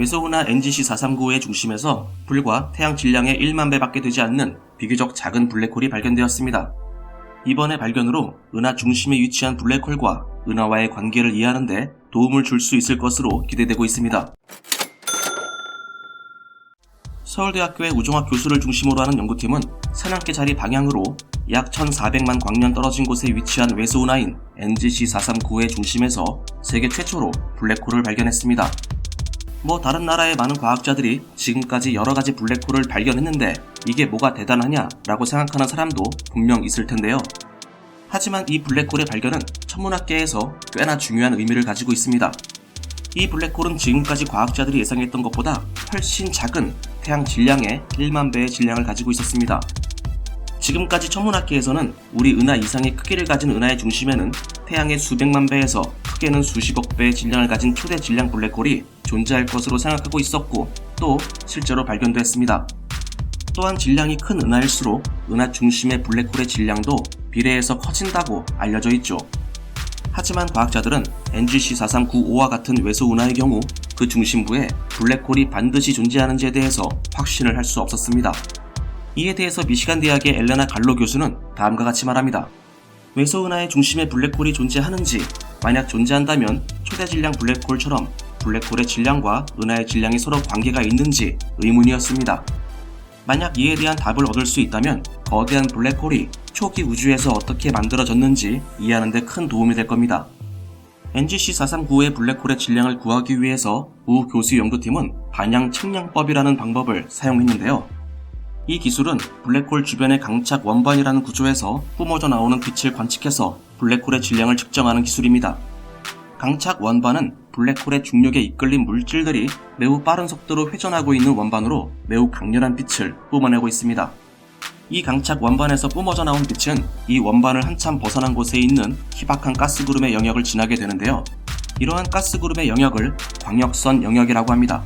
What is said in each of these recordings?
외소은하 NGC439의 중심에서 불과 태양 질량의 1만 배밖에 되지 않는 비교적 작은 블랙홀이 발견되었습니다. 이번의 발견으로 은하 중심에 위치한 블랙홀과 은하와의 관계를 이해하는데 도움을 줄 수 있을 것으로 기대되고 있습니다. 서울대학교의 우종학 교수를 중심으로 하는 연구팀은 사냥개 자리 방향으로 약 1400만 광년 떨어진 곳에 위치한 외소은하인 NGC439의 중심에서 세계 최초로 블랙홀을 발견했습니다. 뭐 다른 나라의 많은 과학자들이 지금까지 여러 가지 블랙홀을 발견했는데 이게 뭐가 대단하냐 라고 생각하는 사람도 분명 있을 텐데요. 하지만 이 블랙홀의 발견은 천문학계에서 꽤나 중요한 의미를 가지고 있습니다. 이 블랙홀은 지금까지 과학자들이 예상했던 것보다 훨씬 작은 태양 질량의 1만 배의 질량을 가지고 있었습니다. 지금까지 천문학계에서는 우리 은하 이상의 크기를 가진 은하의 중심에는 태양의 수백만 배에서 크게는 수십억 배의 질량을 가진 초대 질량 블랙홀이 존재할 것으로 생각하고 있었고 또 실제로 발견됐습니다. 또한 질량이 큰 은하일수록 은하 중심의 블랙홀의 질량도 비례해서 커진다고 알려져 있죠. 하지만 과학자들은 NGC4395와 같은 외소 은하의 경우 그 중심부에 블랙홀이 반드시 존재하는지에 대해서 확신을 할 수 없었습니다. 이에 대해서 미시간 대학의 엘레나 갈로 교수는 다음과 같이 말합니다. 외소 은하의 중심에 블랙홀이 존재하는지 만약 존재한다면 초대 질량 블랙홀처럼 블랙홀의 질량과 은하의 질량이 서로 관계가 있는지 의문이었습니다. 만약 이에 대한 답을 얻을 수 있다면 거대한 블랙홀이 초기 우주에서 어떻게 만들어졌는지 이해하는 데 큰 도움이 될 겁니다. NGC439의 블랙홀의 질량을 구하기 위해서 우 교수 연구팀은 반향 측량법이라는 방법을 사용했는데요. 이 기술은 블랙홀 주변의 강착 원반이라는 구조에서 뿜어져 나오는 빛을 관측해서 블랙홀의 질량을 측정하는 기술입니다. 강착 원반은 블랙홀의 중력에 이끌린 물질들이 매우 빠른 속도로 회전하고 있는 원반으로 매우 강렬한 빛을 뿜어내고 있습니다. 이 강착 원반에서 뿜어져 나온 빛은 이 원반을 한참 벗어난 곳에 있는 희박한 가스 구름의 영역을 지나게 되는데요. 이러한 가스 구름의 영역을 광역선 영역이라고 합니다.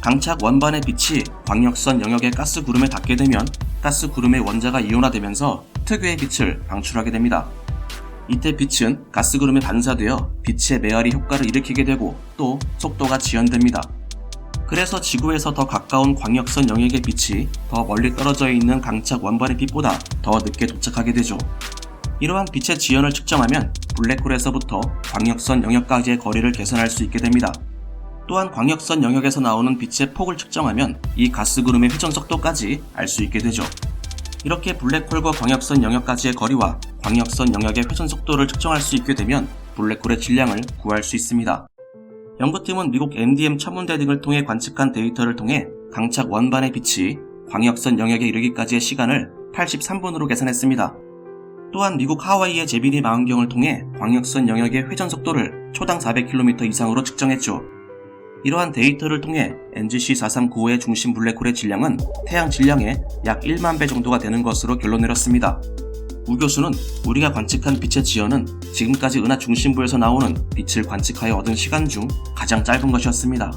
강착 원반의 빛이 광역선 영역의 가스 구름에 닿게 되면 가스 구름의 원자가 이온화되면서 특유의 빛을 방출하게 됩니다. 이때 빛은 가스 구름에 반사되어 빛의 메아리 효과를 일으키게 되고 또 속도가 지연됩니다. 그래서 지구에서 더 가까운 광역선 영역의 빛이 더 멀리 떨어져 있는 강착 원반의 빛보다 더 늦게 도착하게 되죠. 이러한 빛의 지연을 측정하면 블랙홀에서부터 광역선 영역까지의 거리를 계산할 수 있게 됩니다. 또한 광역선 영역에서 나오는 빛의 폭을 측정하면 이 가스 구름의 회전 속도까지 알 수 있게 되죠. 이렇게 블랙홀과 광역선 영역까지의 거리와 광역선 영역의 회전 속도를 측정할 수 있게 되면 블랙홀의 질량을 구할 수 있습니다. 연구팀은 미국 MDM 천문대 등을 통해 관측한 데이터를 통해 강착 원반의 빛이 광역선 영역에 이르기까지의 시간을 83분으로 계산했습니다. 또한 미국 하와이의 제비니 망원경을 통해 광역선 영역의 회전 속도를 초당 400km 이상으로 측정했죠. 이러한 데이터를 통해 NGC4395의 중심 블랙홀의 질량은 태양 질량의 약 1만 배 정도가 되는 것으로 결론 내렸습니다. 우 교수는 우리가 관측한 빛의 지연은 지금까지 은하 중심부에서 나오는 빛을 관측하여 얻은 시간 중 가장 짧은 것이었습니다.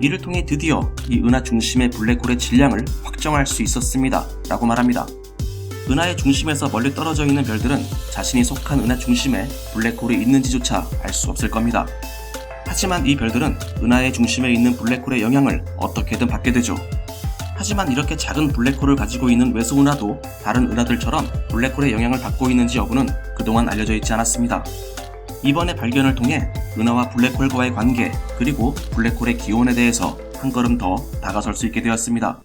이를 통해 드디어 이 은하 중심의 블랙홀의 질량을 확정할 수 있었습니다. 라고 말합니다. 은하의 중심에서 멀리 떨어져 있는 별들은 자신이 속한 은하 중심에 블랙홀이 있는지조차 알 수 없을 겁니다. 하지만 이 별들은 은하의 중심에 있는 블랙홀의 영향을 어떻게든 받게 되죠. 하지만 이렇게 작은 블랙홀을 가지고 있는 외소 은하도 다른 은하들처럼 블랙홀의 영향을 받고 있는지 여부는 그동안 알려져 있지 않았습니다. 이번에 발견을 통해 은하와 블랙홀과의 관계 그리고 블랙홀의 기온에 대해서 한 걸음 더 다가설 수 있게 되었습니다.